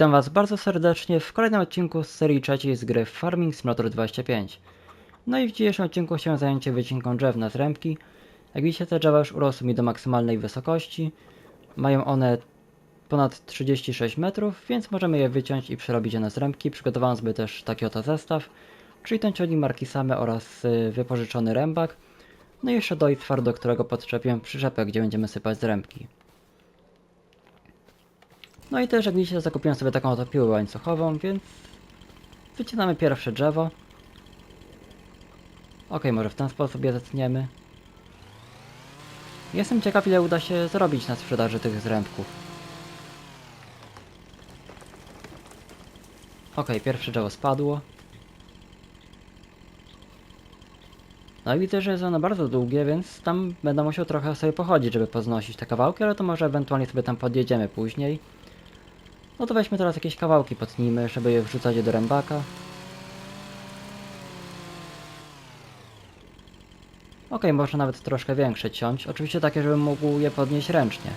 Witam Was bardzo serdecznie w kolejnym odcinku z serii trzeciej z gry Farming Simulator 25. No i w dzisiejszym odcinku chciałem zająć się wycinką drzew na zrębki. Jak widzicie te drzewa już urosły mi do maksymalnej wysokości. Mają one ponad 36 metrów, więc możemy je wyciąć i przerobić je na zrębki. Przygotowałem sobie też taki oto zestaw, czyli ten ciągnik marki Same oraz y, wypożyczony rębak. No i jeszcze dojtwar, do którego podczepię przyczepę, gdzie będziemy sypać zrębki. No i też jak widzicie zakupiłem sobie taką oto piłę łańcuchową, więc wycinamy pierwsze drzewo. Ok, może w ten sposób je zetniemy. Jestem ciekaw ile uda się zrobić na sprzedaży tych zrębków. Ok, pierwsze drzewo spadło. No i widzę, że jest ono bardzo długie, więc tam będę musiał trochę sobie pochodzić, żeby poznosić te kawałki, ale to może ewentualnie sobie tam podjedziemy później. No to weźmy teraz jakieś kawałki, potnijmy, żeby je wrzucać do rębaka. Ok, można nawet troszkę większe ciąć. Oczywiście takie, żebym mógł je podnieść ręcznie.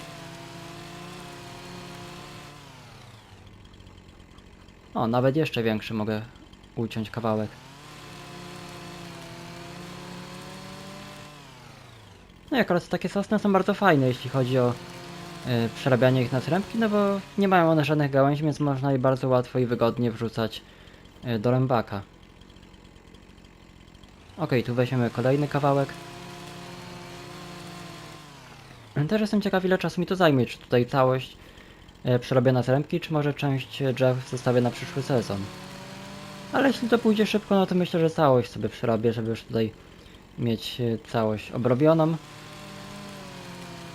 O, nawet jeszcze większy mogę uciąć kawałek. No i akurat takie sosny są bardzo fajne, jeśli chodzi o przerabianie ich na trębki, no bo nie mają one żadnych gałęzi, więc można je bardzo łatwo i wygodnie wrzucać y, do rębaka. Ok, tu weźmiemy kolejny kawałek. Też jestem ciekaw ile czasu mi to zajmie, czy tutaj całość y, przerobię na trębki, czy może część drzew zostawię na przyszły sezon. Ale jeśli to pójdzie szybko, no to myślę, że całość sobie przerobię, żeby już tutaj mieć całość obrobioną.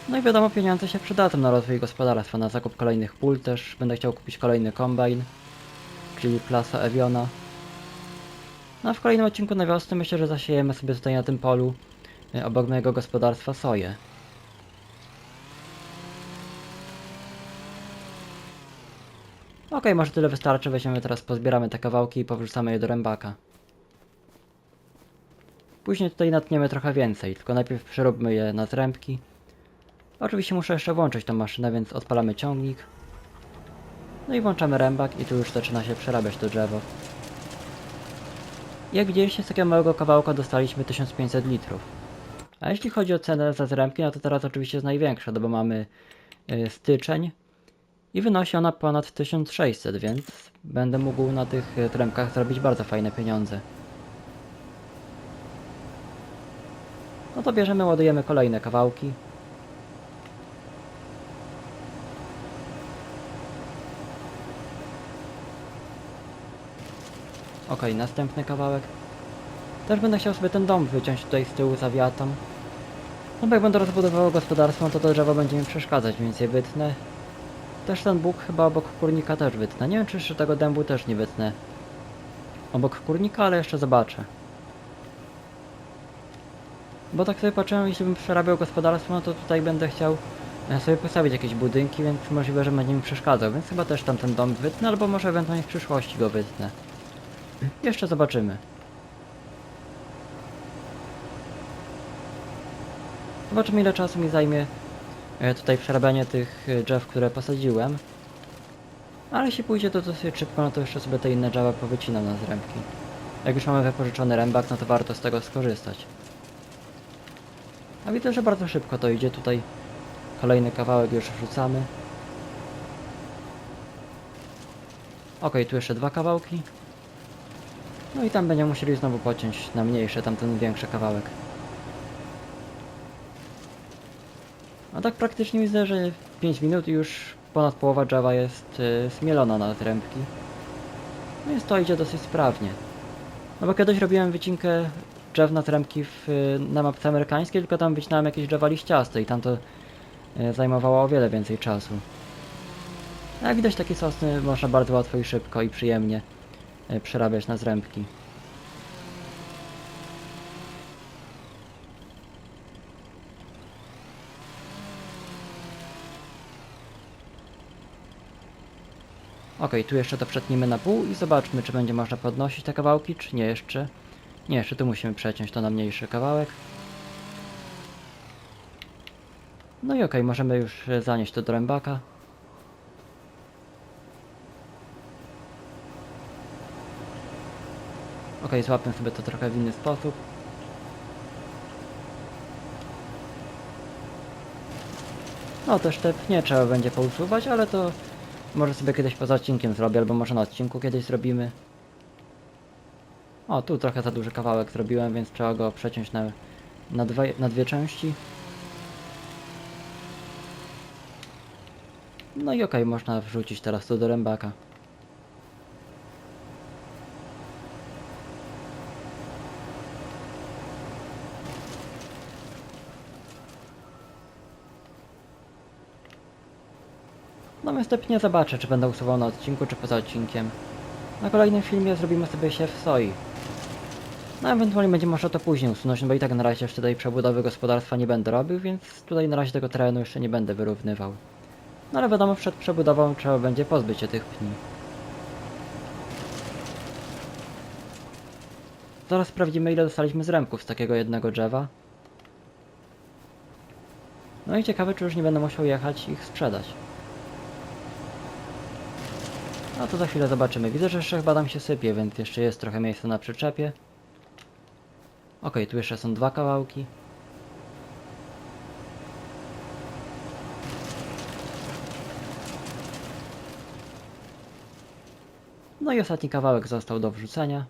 No i wiadomo, pieniądze się przydadzą na rozwój gospodarstwa, na zakup kolejnych pól też. Będę chciał kupić kolejny kombajn, czyli klasa Eviona. No a w kolejnym odcinku na wiosnę myślę, że zasiejemy sobie tutaj na tym polu y, obok mojego gospodarstwa soję. Okej, może tyle wystarczy, weźmiemy teraz, pozbieramy te kawałki i powrzucamy je do rębaka. Później tutaj natniemy trochę więcej, tylko najpierw przeróbmy je na zrębki. Oczywiście muszę jeszcze włączyć tą maszynę, więc odpalamy ciągnik. No i włączamy rębak i tu już zaczyna się przerabiać to drzewo. Jak widzieliście z takiego małego kawałka dostaliśmy 1500 litrów. A jeśli chodzi o cenę za zrębki, no to teraz oczywiście jest największa, no bo mamy y, styczeń i wynosi ona ponad 1600, więc będę mógł na tych y, trębkach zrobić bardzo fajne pieniądze. No to bierzemy, ładujemy kolejne kawałki. Ok, następny kawałek. Też będę chciał sobie ten dom wyciąć tutaj z tyłu za wiatą. No bo jak będę rozbudowywał gospodarstwo, no to to drzewo będzie mi przeszkadzać, więc je wytnę. Też ten bóg chyba obok kurnika też wytnę. Nie wiem czy jeszcze tego dębu też nie wytnę. Obok kurnika, ale jeszcze zobaczę. Bo tak sobie patrzyłem, jeśli bym przerabiał gospodarstwo, no to tutaj będę chciał e, sobie postawić jakieś budynki, więc możliwe, że będzie mi przeszkadzał, więc chyba też tam ten dom wytnę, albo może ewentualnie w przyszłości go wytnę. Jeszcze zobaczymy. Zobaczymy ile czasu mi zajmie e, tutaj przerabianie tych e, drzew, które posadziłem. Ale jeśli pójdzie to dosyć szybko, no to jeszcze sobie te inne drzewa powycinam na zrębki. Jak już mamy wypożyczony rębak, no to warto z tego skorzystać. A widzę, że bardzo szybko to idzie. Tutaj kolejny kawałek już wrzucamy. Ok, tu jeszcze dwa kawałki. No i tam będziemy musieli znowu pociąć na mniejsze, tamten większy kawałek. A tak praktycznie widzę, że 5 minut i już ponad połowa drzewa jest y, zmielona na trębki. No więc to idzie dosyć sprawnie. No bo kiedyś robiłem wycinkę drzew na trębki w, y, na mapce amerykańskiej, tylko tam wycinałem jakieś drzewa liściaste i tam to y, zajmowało o wiele więcej czasu. Jak widać takie sosny można bardzo łatwo i szybko i przyjemnie przerabiać na zrębki. Ok, tu jeszcze to przetnijmy na pół i zobaczmy, czy będzie można podnosić te kawałki, czy nie jeszcze. Nie, jeszcze tu musimy przeciąć to na mniejszy kawałek. No i okej, możemy już e, zanieść to do rębaka. Okej, złapię sobie to trochę w inny sposób. No też te pnie trzeba będzie pousuwać, ale to może sobie kiedyś poza odcinkiem zrobię, albo może na odcinku kiedyś zrobimy. O, tu trochę za duży kawałek zrobiłem, więc trzeba go przeciąć na, na, dwie, na dwie części. No i okej, można wrzucić teraz to do rębaka. No następnie zobaczę, czy będę usuwał na odcinku, czy poza odcinkiem. Na kolejnym filmie zrobimy sobie siew soi. No ewentualnie będzie można to później usunąć, no bo i tak na razie jeszcze tej przebudowy gospodarstwa nie będę robił, więc tutaj na razie tego terenu jeszcze nie będę wyrównywał. No ale wiadomo, przed przebudową trzeba będzie pozbyć się tych pni. Zaraz sprawdzimy ile dostaliśmy z ręków z takiego jednego drzewa. No i ciekawe czy już nie będę musiał jechać ich sprzedać. No to za chwilę zobaczymy. Widzę, że jeszcze chyba tam się sypie, więc jeszcze jest trochę miejsca na przyczepie. Okej, tu jeszcze są dwa kawałki. No i ostatni kawałek został do wrzucenia.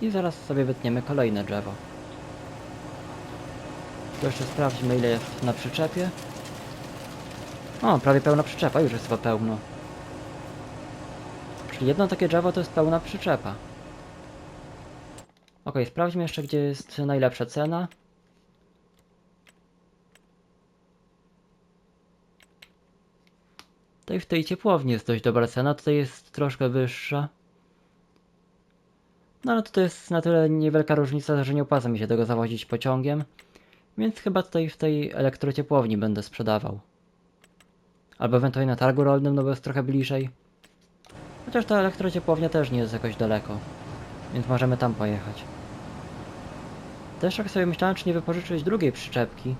I zaraz sobie wytniemy kolejne drzewo. To jeszcze sprawdźmy ile jest na przyczepie. O, prawie pełna przyczepa, już jest chyba pełno. Czyli jedno takie drzewo to jest pełna przyczepa. Ok, sprawdźmy jeszcze gdzie jest najlepsza cena. Tutaj w tej ciepłowni jest dość dobra cena, tutaj jest troszkę wyższa. No ale to jest na tyle niewielka różnica, że nie opłaca mi się tego zawozić pociągiem. Więc chyba tutaj w tej elektrociepłowni będę sprzedawał. Albo ewentualnie na targu rolnym, no bo jest trochę bliżej. Chociaż ta elektrociepłownia też nie jest jakoś daleko. Więc możemy tam pojechać. Też tak sobie myślałem, czy nie wypożyczyć drugiej przyczepki.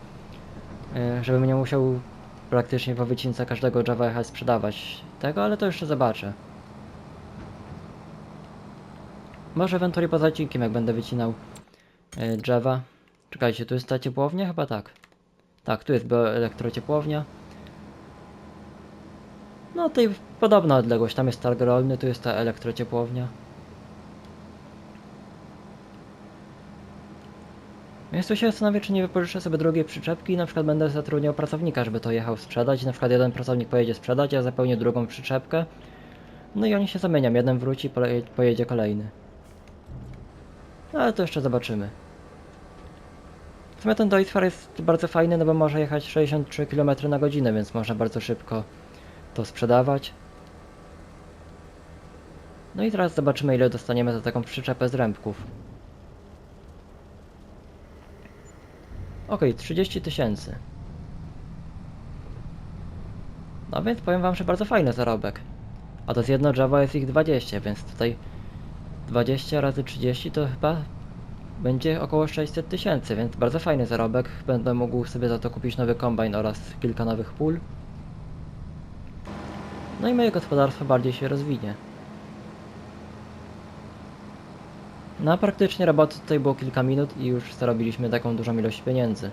yy, Żebym nie musiał praktycznie po wycince każdego drzewa jechać sprzedawać tego, ale to jeszcze zobaczę. Może ewentualnie poza odcinkiem, jak będę wycinał drzewa. Czekajcie, tu jest ta ciepłownia? Chyba tak. Tak, tu jest elektrociepłownia. No tutaj podobna odległość, tam jest targ rolny, tu jest ta elektrociepłownia. Więc tu się zastanawiam, czy nie wypożyczę sobie drugiej przyczepki i na przykład będę zatrudniał pracownika, żeby to jechał sprzedać. Na przykład jeden pracownik pojedzie sprzedać, ja zapełnię drugą przyczepkę. No i oni się zamienią, jeden wróci, pojedzie kolejny. No ale to jeszcze zobaczymy. W sumie ten Deutzfahr jest bardzo fajny, no bo może jechać 63 km na godzinę, więc można bardzo szybko to sprzedawać. No i teraz zobaczymy ile dostaniemy za taką przyczepę z rębków. Okej, 30 tysięcy. No więc powiem wam, że bardzo fajny zarobek. A to z jedno drzewo jest ich 20, więc tutaj 20 razy 30 to chyba będzie około 600 tysięcy, więc bardzo fajny zarobek. Będę mógł sobie za to kupić nowy kombajn oraz kilka nowych pól. No i moje gospodarstwo bardziej się rozwinie. No a praktycznie roboty tutaj było kilka minut i już zarobiliśmy taką dużą ilość pieniędzy.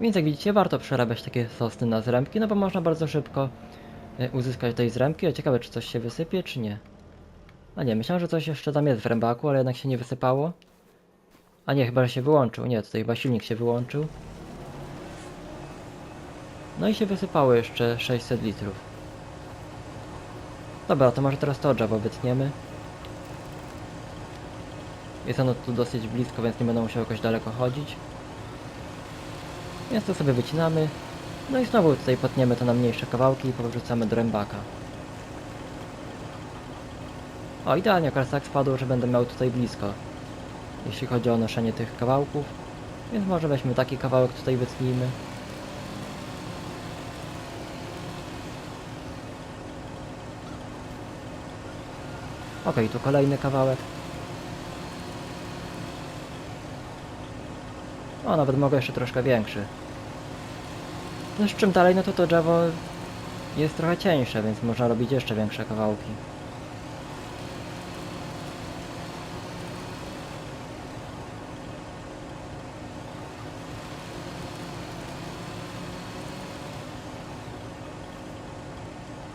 Więc jak widzicie, warto przerabiać takie sosny na zrębki, no bo można bardzo szybko e, uzyskać tej zrębki. Ciekawe, czy coś się wysypie, czy nie. A nie, myślałem, że coś jeszcze tam jest w rębaku, ale jednak się nie wysypało. A nie, chyba się wyłączył. Nie, tutaj chyba silnik się wyłączył. No i się wysypało jeszcze 600 litrów. Dobra, to może teraz to drzewo wytniemy. Jest ono tu dosyć blisko, więc nie będę musiał jakoś daleko chodzić. Więc to sobie wycinamy. No i znowu tutaj potniemy to na mniejsze kawałki i powrzucamy do rębaka. O, idealnie akurat tak spadło, że będę miał tutaj blisko. Jeśli chodzi o noszenie tych kawałków. Więc może weźmy taki kawałek tutaj wytnijmy. Ok, tu kolejny kawałek. O, nawet mogę jeszcze troszkę większy. No z czym dalej, no to to drzewo jest trochę cieńsze, więc można robić jeszcze większe kawałki.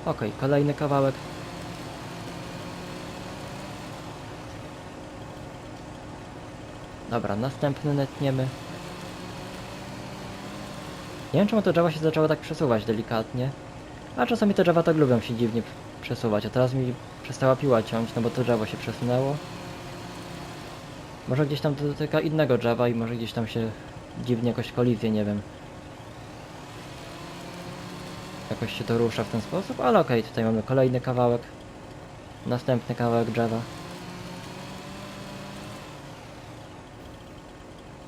Okej, kolejny kawałek. Dobra, następny netniemy. Nie wiem czemu to drzewo się zaczęło tak przesuwać delikatnie. A czasami te drzewa tak lubią się dziwnie przesuwać, a teraz mi przestała piła ciąć, no bo to drzewo się przesunęło. Może gdzieś tam dotyka innego drzewa i może gdzieś tam się dziwnie jakoś kolizję, nie wiem. Jakoś się to rusza w ten sposób, ale okej, tutaj mamy kolejny kawałek. Następny kawałek drzewa.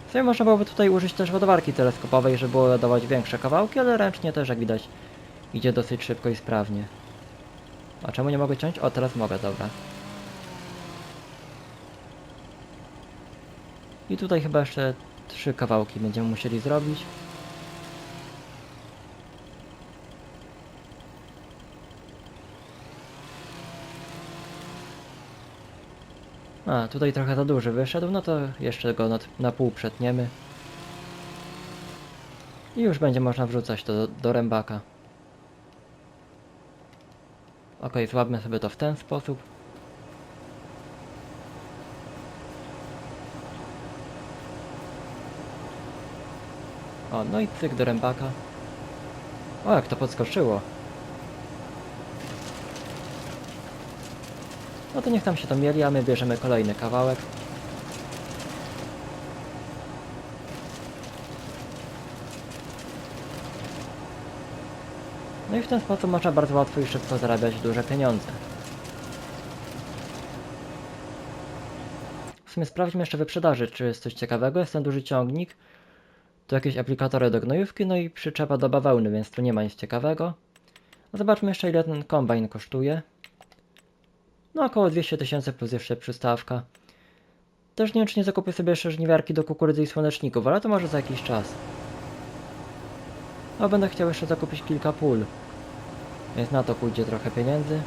W sumie można byłoby tutaj użyć też ładowarki teleskopowej, żeby było ładować większe kawałki, ale ręcznie też jak widać idzie dosyć szybko i sprawnie. A czemu nie mogę ciąć? O, teraz mogę, dobra. I tutaj chyba jeszcze trzy kawałki będziemy musieli zrobić. A, tutaj trochę za duży wyszedł, no to jeszcze go na, na pół przetniemy. I już będzie można wrzucać to do, do rębaka. Ok, złapmy sobie to w ten sposób. O, no i cyk do rębaka. O, jak to podskoczyło. No to niech tam się to mieli, a my bierzemy kolejny kawałek. No i w ten sposób można bardzo łatwo i szybko zarabiać duże pieniądze. W sumie sprawdźmy jeszcze wyprzedaży, czy jest coś ciekawego. Jest ten duży ciągnik. Tu jakieś aplikatory do gnojówki, no i przyczepa do bawełny, więc tu nie ma nic ciekawego. A zobaczmy jeszcze ile ten kombajn kosztuje. No około 200 tysięcy plus jeszcze przystawka. Też nie wiem czy nie zakupię sobie jeszcze żniwiarki do kukurydzy i słoneczników, ale to może za jakiś czas. A będę chciał jeszcze zakupić kilka pól. Więc na to pójdzie trochę pieniędzy.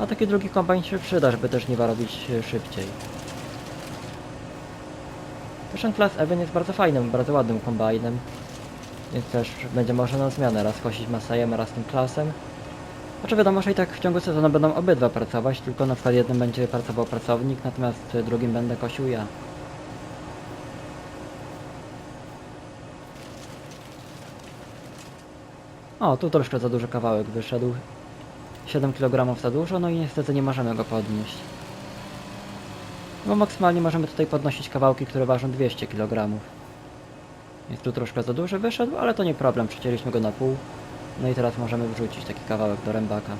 A taki drugi kombajn się przyda, żeby też żniwa robić e, szybciej. Zresztą Class Even jest bardzo fajnym, bardzo ładnym kombajnem. Więc też będzie można na zmianę raz kosić Masajem, raz tym klasem. Znaczy wiadomo, że i tak w ciągu sezonu będą obydwa pracować, tylko na przykład jednym będzie pracował pracownik, natomiast drugim będę kosił ja. O, tu troszkę za duży kawałek wyszedł. 7 kg za dużo, no i niestety nie możemy go podnieść. Bo maksymalnie możemy tutaj podnosić kawałki, które ważą 200 kg. Jest tu troszkę za duży wyszedł, ale to nie problem, przecięliśmy go na pół. No i teraz możemy wrzucić taki kawałek do rębaka.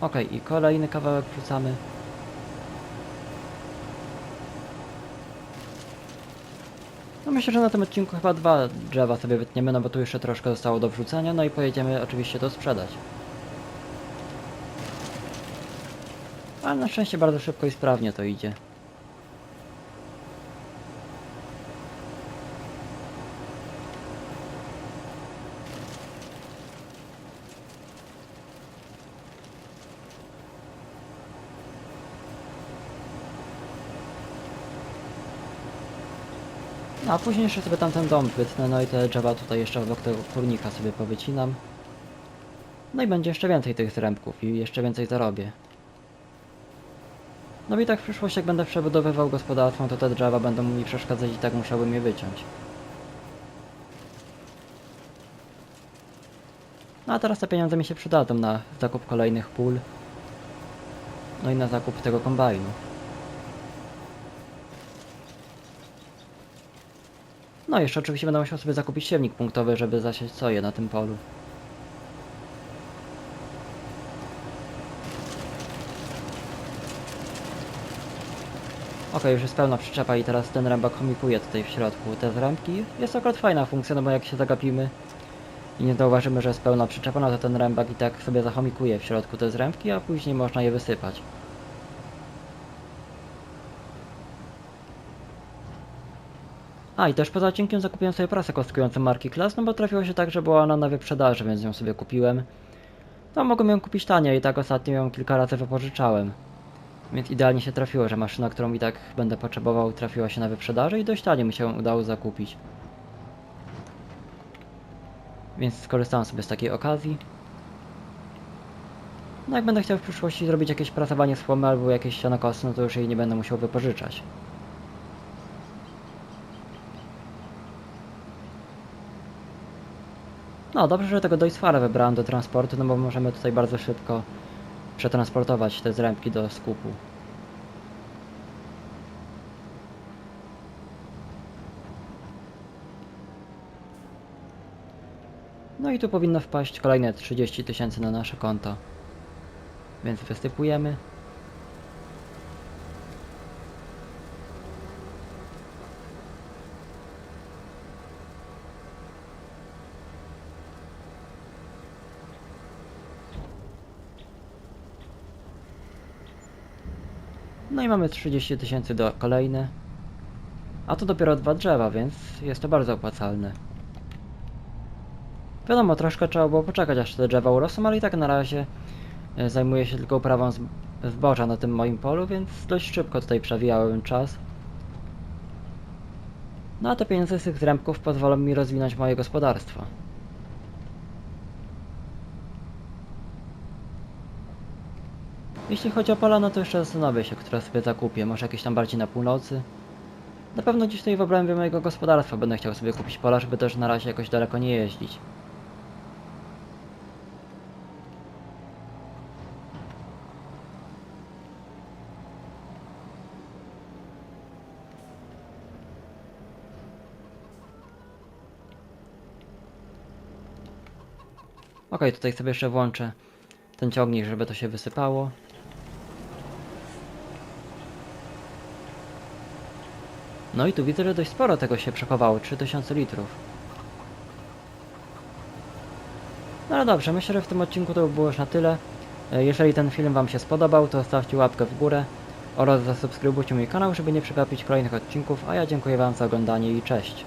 Ok, i kolejny kawałek wrzucamy. No myślę, że na tym odcinku chyba dwa drzewa sobie wytniemy, no bo tu jeszcze troszkę zostało do wrzucenia, no i pojedziemy oczywiście to sprzedać. Ale na szczęście bardzo szybko i sprawnie to idzie. No a później jeszcze sobie tamten dom wytnę, no i te drzewa tutaj jeszcze obok tego kurnika sobie powycinam. No i będzie jeszcze więcej tych zrębków i jeszcze więcej zarobię. No i tak w przyszłości jak będę przebudowywał gospodarstwo, to te drzewa będą mi przeszkadzać i tak musiałbym je wyciąć. No a teraz te pieniądze mi się przydadzą na zakup kolejnych pól. No i na zakup tego kombajnu. No jeszcze oczywiście będę musiał sobie zakupić siewnik punktowy, żeby zasiać soję na tym polu. Ok, już jest pełna przyczepa i teraz ten rębak chomikuje tutaj w środku te zrębki. Jest akurat fajna funkcja, no bo jak się zagapimy i nie zauważymy, że jest pełna przyczepa, no to ten rębak i tak sobie zachomikuje w środku te zrębki, a później można je wysypać. A i też poza odcinkiem zakupiłem sobie prasę kostkującą marki Class, no bo trafiło się tak, że była ona na wyprzedaży, więc ją sobie kupiłem. No mogłem ją kupić taniej i tak ostatnio ją kilka razy wypożyczałem. Więc idealnie się trafiło, że maszyna, którą i tak będę potrzebował, trafiła się na wyprzedaży i dość tanio mi się udało zakupić. Więc skorzystałem sobie z takiej okazji. No jak będę chciał w przyszłości zrobić jakieś prasowanie słomy albo jakieś sianokosy, no to już jej nie będę musiał wypożyczać. No dobrze, że tego Doisfara wybrałem do transportu, no bo możemy tutaj bardzo szybko przetransportować te zrębki do skupu. No i tu powinno wpaść kolejne 30 tysięcy na nasze konto. Więc wysypujemy. No i mamy 30 tysięcy do kolejne. A to dopiero dwa drzewa, więc jest to bardzo opłacalne. Wiadomo, troszkę trzeba było poczekać aż te drzewa urosną, ale i tak na razie e, zajmuję się tylko uprawą zb- zboża na tym moim polu, więc dość szybko tutaj przewijałem czas. No a te pieniądze z tych zrębków pozwolą mi rozwinąć moje gospodarstwo. Jeśli chodzi o pola, no to jeszcze zastanowię się, które sobie zakupię. Może jakieś tam bardziej na północy. Na pewno gdzieś tutaj w obrębie mojego gospodarstwa będę chciał sobie kupić pola, żeby też na razie jakoś daleko nie jeździć. Ok, tutaj sobie jeszcze włączę ten ciągnik, żeby to się wysypało. No i tu widzę, że dość sporo tego się przechowało, 3000 litrów. No ale dobrze, myślę, że w tym odcinku to by było już na tyle. E, Jeżeli ten film Wam się spodobał, to zostawcie łapkę w górę oraz zasubskrybujcie mój kanał, żeby nie przegapić kolejnych odcinków, a ja dziękuję Wam za oglądanie i cześć.